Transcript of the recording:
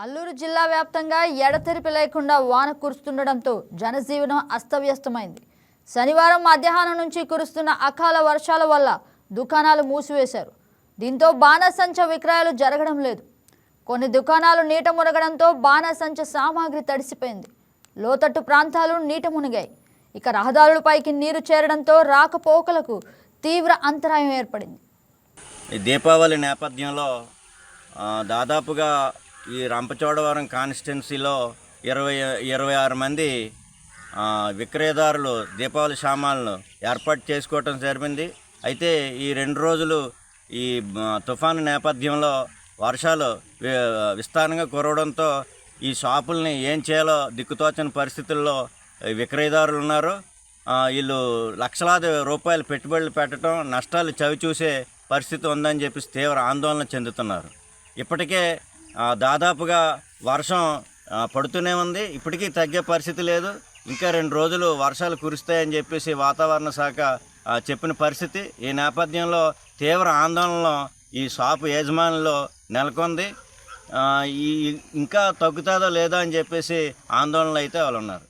అల్లూరు జిల్లా వ్యాప్తంగా ఎడతెరిపి లేకుండా వాన కురుస్తుండడంతో జనజీవనం అస్తవ్యస్తమైంది. శనివారం మధ్యాహ్నం నుంచి కురుస్తున్న అకాల వర్షాల వల్ల దుకాణాలు మూసివేశారు. దీంతో బాణసంచ విక్రయాలు జరగడం లేదు. కొన్ని దుకాణాలు నీట మునగడంతో బాణసంచ సామాగ్రి తడిసిపోయింది. లోతట్టు ప్రాంతాలు నీట మునిగాయి. ఇక రహదారులపైకి నీరు చేరడంతో రాకపోకలకు తీవ్ర అంతరాయం ఏర్పడింది. దీపావళి నేపథ్యంలో దాదాపుగా ఈ రంపచోడవరం కాన్స్టిట్యున్సీలో ఇరవై ఇరవై ఆరు మంది విక్రయదారులు దీపావళి సామాన్లు ఏర్పాటు చేసుకోవటం జరిగింది. అయితే ఈ రెండు రోజులు ఈ తుఫాను నేపథ్యంలో వర్షాలు విస్తారంగా కురవడంతో ఈ షాపుల్ని ఏం చేయాలో దిక్కుతోచని పరిస్థితుల్లో విక్రయదారులు ఉన్నారు. వీళ్ళు లక్షలాది రూపాయలు పెట్టుబడులు పెట్టడం నష్టాలు చవి చూసే పరిస్థితి ఉందని చెప్పి తీవ్ర ఆందోళన చెందుతున్నారు. ఇప్పటికే దాదాపుగా వర్షం పడుతూనే ఉంది. ఇప్పటికీ తగ్గే పరిస్థితి లేదు. ఇంకా రెండు రోజులు వర్షాలు కురుస్తాయని చెప్పేసి వాతావరణ శాఖ చెప్పిన పరిస్థితి. ఈ నేపథ్యంలో తీవ్ర ఆందోళనలో ఈ షాపు యజమానులు నెలకొంది. ఈ ఇంకా తగ్గుతుందో లేదో అని చెప్పేసి ఆందోళనలు అయితే వాళ్ళు ఉన్నారు.